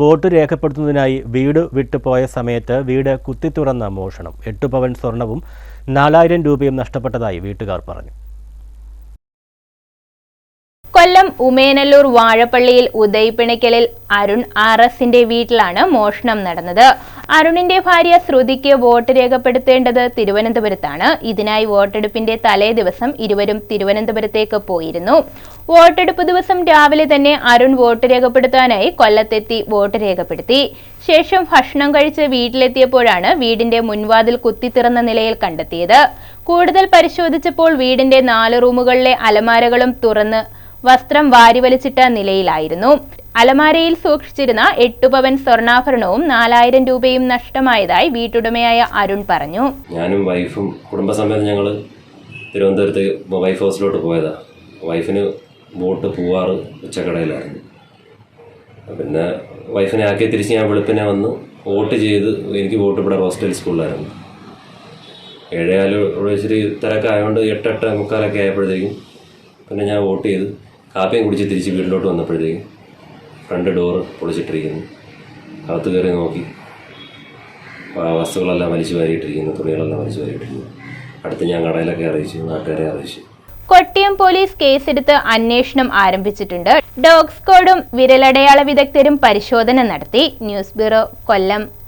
Vote രേഖപ്പെടുത്തുന്നതിനായി വീട് വിട്ടുപോയ സമയത്ത് വീട് കുത്തിത്തുറന്ന മോഷണം. എട്ട് പവൻ സ്വർണവും നാലായിരം രൂപയും നഷ്ടപ്പെട്ടതായി വീട്ടുകാർ പറഞ്ഞു. കൊല്ലം ഉമേനല്ലൂർ വാഴപ്പള്ളിയിൽ ഉദയ്പിണിക്കലിൽ അരുൺ ആർ എസിന്റെ വീട്ടിലാണ് മോഷണം നടന്നത്. അരുണിന്റെ ഭാര്യ ശ്രുതിക്ക് വോട്ട് രേഖപ്പെടുത്തേണ്ടത് തിരുവനന്തപുരത്താണ്. ഇതിനായി വോട്ടെടുപ്പിന്റെ തലേ ദിവസം ഇരുവരും തിരുവനന്തപുരത്തേക്ക് പോയിരുന്നു. വോട്ടെടുപ്പ് ദിവസം രാവിലെ തന്നെ അരുൺ വോട്ട് രേഖപ്പെടുത്താനായി കൊല്ലത്തെത്തി വോട്ട് രേഖപ്പെടുത്തി. ശേഷം ഭക്ഷണം കഴിച്ച് വീട്ടിലെത്തിയപ്പോഴാണ് വീടിന്റെ മുൻവാതിൽ കുത്തിത്തിറന്ന നിലയിൽ കണ്ടെത്തിയത്. കൂടുതൽ പരിശോധിച്ചപ്പോൾ വീടിന്റെ നാല് റൂമുകളിലെ അലമാരകളും തുറന്ന് വസ്ത്രം വാരിവലിച്ചിട്ട നിലയിലായിരുന്നു. അലമാരയിൽ സൂക്ഷിച്ചിരുന്ന എട്ടു പവൻ സ്വർണാഭരണവും നാലായിരം രൂപയും നഷ്ടമായതായി വീട്ടുടമയായ അരുൺ പറഞ്ഞു. ഞാനും വൈഫും കുടുംബസമേതം ഞങ്ങൾ തിരുവനന്തപുരത്ത് വൈഫ് ഹൗസിലോട്ട് പോയതാ. വൈഫിന് ബോട്ട് പൂവാറ് ഉച്ചക്കടയിലായിരുന്നു. പിന്നെ വൈഫിനെ ആക്കി തിരിച്ച് ഞാൻ വെളുപ്പിനെ വന്ന് വോട്ട് ചെയ്ത് എനിക്ക് വോട്ട് ഇവിടെ ഹോസ്റ്റൽ സ്കൂളിലായിരുന്നു. ഏഴേകാൽ ഇവിടെ ഇച്ചിരി തിരക്കായതുകൊണ്ട് എട്ടെട്ട് എട്ട് മുക്കാലൊക്കെ ആയപ്പോഴത്തേക്കും പിന്നെ ഞാൻ വോട്ട് ചെയ്ത് കാപ്പിയും കുടിച്ച് തിരിച്ച് വീട്ടിലോട്ട് വന്നപ്പോഴത്തേക്കും ഫ്രണ്ട് ഡോറ് പൊളിച്ചിട്ടിരിക്കുന്നു. അകത്ത് കയറി നോക്കി. വസ്തുക്കളെല്ലാം വലിച്ചു വാരിയിട്ടിരിക്കുന്നു. തുണികളെല്ലാം വലിച്ചു വാരിയിട്ടിരിക്കുന്നു. അടുത്ത് ഞാൻ കടയിലൊക്കെ അറിയിച്ചു. നാട്ടുകാരെ അറിയിച്ചു. കൊട്ടിയം പോലീസ് കേസെടുത്ത് അന്വേഷണം ആരംഭിച്ചിട്ടുണ്ട്. ഡോഗ് സ്ക്വാഡും വിരലടയാള വിദഗ്ധരും പരിശോധന നടത്തി. News bureau Kollam.